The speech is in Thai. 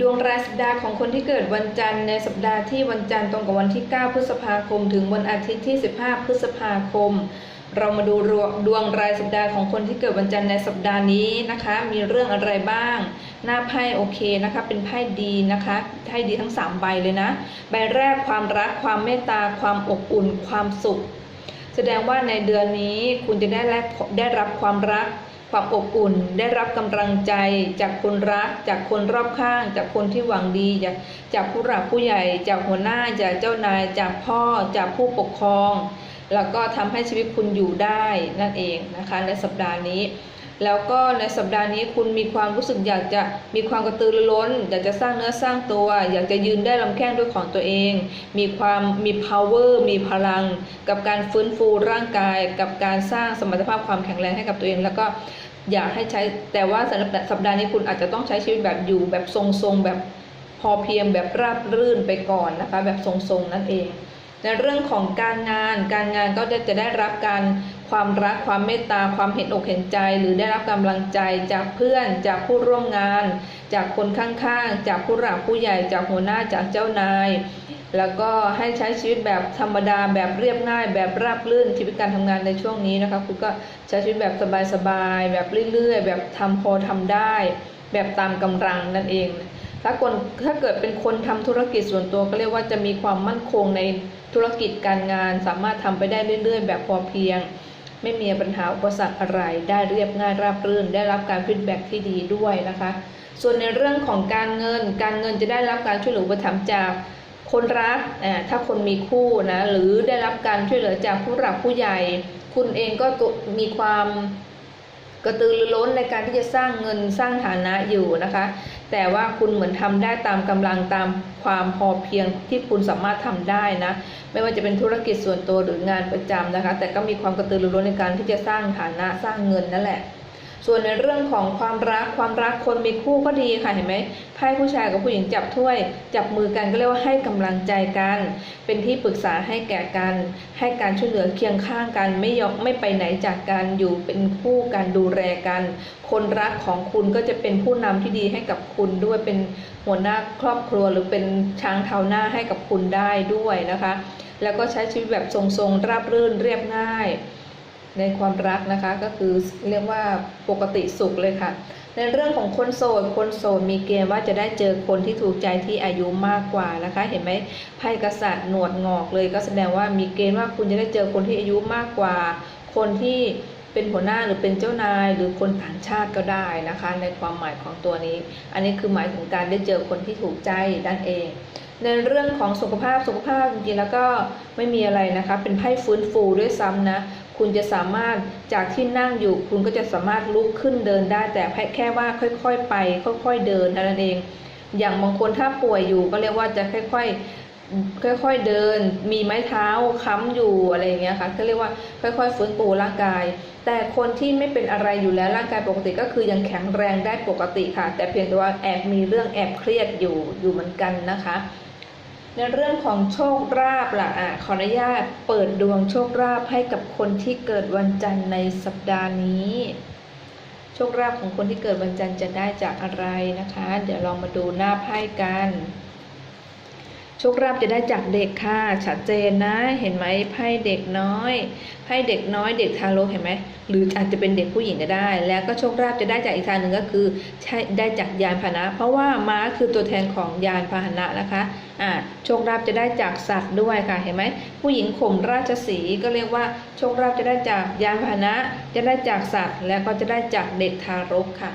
ดวงรายสัปดาห์ของคนที่เกิดวันจันทร์ในสัปดาห์ที่วันจันทร์ตรงกับวันที่ 9 พฤษภาคม ถึงวันอาทิตย์ที่ 15 พฤษภาคม เรามาดูดวงรายสัปดาห์ของคนที่เกิดวันจันทร์ในสัปดาห์นี้นะคะ มีเรื่องอะไรบ้าง หน้าไพ่โอเคนะคะ เป็นไพ่ดีนะคะไพ่ดีทั้ง 3 ใบเลยนะ ใบแรกความรัก ความเมตตา ความอบอุ่น ความสุข แสดงว่าในเดือนนี้คุณจะได้ได้รับความรัก ความอบอุ่นได้รับกำลังใจจากคนรัก จากคนรอบข้าง จากคนที่หวังดี จากจากผู้หลักผู้ใหญ่ จากหัวหน้าจากเจ้านาย จากพ่อ จากผู้ปกครอง แล้วก็ทำให้ชีวิตคุณอยู่ได้นั่นเองนะคะ ในสัปดาห์นี้ แล้วก็ในสัปดาห์นี้คุณมีความรู้สึกอยากจะมีความกระตือรือร้น อยากจะสร้างเนื้อสร้างตัว อยากจะยืนได้ลำแข้งด้วยของตัวเอง มีความมี power มีพลัง กับการฟื้นฟูร่างกาย กับการสร้างสมรรถภาพความแข็งแรงให้กับตัวเอง แล้วก็อยากให้ใช้แต่ว่าสำหรับสัปดาห์นี้คุณอาจจะต้องใช้ชีวิตแบบอยู่แบบทรงๆแบบพอเพียงแบบราบรื่นไปก่อนนะคะ แบบทรงๆนั่นเอง ในเรื่องของการงาน การงานก็จะได้รับการความรักความเมตตาความเห็นอกเห็นใจ หรือได้รับกำลังใจจากเพื่อน จากผู้ร่วมงาน จากคนข้างๆ จากผู้หลักผู้ใหญ่จากหัวหน้าจากเจ้านาย แล้วก็ให้ใช้ชีวิตแบบธรรมดาแบบเรียบง่าย แบบราบรื่นชีวิตการทำงานในช่วงนี้นะคะคุณก็ใช้ชีวิตแบบสบายๆแบบเรื่อยๆ แบบทำพอทำได้ แบบตามกำลังนั่นเอง ถ้าคนถ้าเกิดเป็นคนทำธุรกิจส่วนตัวก็เรียกว่าจะมีความมั่นคงใน ธุรกิจการงานสามารถทำไปได้เรื่อยๆ แบบพอเพียง ไม่มีปัญหาอุปสรรคอะไร ได้เรียบง่ายราบรื่น ได้รับการฟีดแบ็กที่ดีด้วยนะคะ ส่วนในเรื่องของการเงิน การเงินจะได้รับการช่วยเหลืออุปถัมภ์จากคนรักอ่าถ้าคนมีคู่นะ หรือได้รับการช่วยเหลือจากผู้หลักผู้ใหญ่ คุณเองก็มีความ กระตือรือร้นในการที่จะสร้างเงินสร้างฐานะอยู่นะคะ แต่ว่าคุณเหมือนทำได้ตามกำลังตามความพอเพียงที่คุณสามารถทำได้นะ ไม่ว่าจะเป็นธุรกิจส่วนตัวหรืองานประจำนะคะ แต่ก็มีความกระตือรือร้นในการที่จะสร้างฐานะสร้างเงินนั่นแหละ ส่วนในเรื่องของความรักความรักคนมีคู่ก็ดีค่ะเห็นไหมไพ่ผู้ชายกับผู้หญิงจับถ้วย จับมือกันก็เรียกว่าให้กำลังใจกัน เป็นที่ปรึกษาให้แก่กัน ให้การช่วยเหลือเคียงข้างกัน ไม่ยอมไม่ไปไหนจากกันอยู่เป็นคู่กันดูแลกัน คนรักของคุณก็จะเป็นผู้นำที่ดีให้กับคุณด้วยเป็นหัวหน้าครอบครัวหรือเป็นช้างเท้าหน้าให้กับคุณได้ด้วยนะคะ แล้วก็ใช้ชีวิตแบบทรงๆราบรื่นเรียบง่าย ในความรักนะคะก็คือเรียกว่าปกติสุขเลยค่ะ ในเรื่องของคนโสด คนโสดมีเกณฑ์ว่าจะได้เจอคนที่ถูกใจที่อายุมากกว่านะคะ เห็นไหมไพ่กษัตริย์หนวดงอกเลยก็แสดงว่ามีเกณฑ์ว่าคุณจะได้เจอคนที่อายุมากกว่า คนที่เป็นหัวหน้าหรือเป็นเจ้านายหรือคนต่างชาติก็ได้นะคะ ในความหมายของตัวนี้ อันนี้คือหมายถึงการได้เจอคนที่ถูกใจนั่นเองในเรื่องของสุขภาพสุขภาพจริงๆแล้วก็ไม่มีอะไรนะคะ เป็นไพ่ฟื้นฟูด้วยซ้ำนะ คุณจะสามารถจากที่นั่งอยู่ คุณก็จะสามารถลุกขึ้นเดินได้ แต่แค่ว่าค่อยๆไป ค่อยๆเดินเท่านั้นเอง อย่างบางคนถ้าป่วยอยู่ก็เรียกว่าจะค่อยๆค่อยๆเดิน มีไม้เท้าค้ำอยู่อะไรอย่างเงี้ยค่ะก็เรียกว่าค่อยๆฟื้นฟูร่างกาย แต่คนที่ไม่เป็นอะไรอยู่แล้วร่างกายปกติก็คือยังแข็งแรงได้ปกติค่ะ แต่เพียงแต่ว่าแอบมีเรื่องแอบเครียดอยู่อยู่เหมือนกันนะคะ ในเรื่องของโชคลาภล่ะอะขออนุญาตเปิดดวงโชคลาภให้กับคนที่เกิดวันจันทร์ในสัปดาห์นี้ โชคลาภของคนที่เกิดวันจันทร์จะได้จากอะไรนะคะ เดี๋ยวลองมาดูหน้าไพ่กัน โชคลาภจะได้จากเด็กค่ะ ชัดเจนนะ เห็นไหมไพ่เด็กน้อยไพ่เด็กน้อยเด็กทารกเห็นไหมหรืออาจจะเป็นเด็กผู้หญิงก็ได้ แล้วก็โชคลาภจะได้จากอีกทางหนึ่งก็คือใช่ได้จากยานพาหนะ เพราะว่าม้าคือตัวแทนของยานพาหนะนะคะอ่าโชคลาภจะได้จากสัตว์ด้วยค่ะเห็นไหมผู้หญิงข่มราชสีก็เรียกว่าโชคลาภจะได้จากยานพาหนะ จะได้จากสัตว์ แล้วก็จะได้จากเด็กทารกค่ะ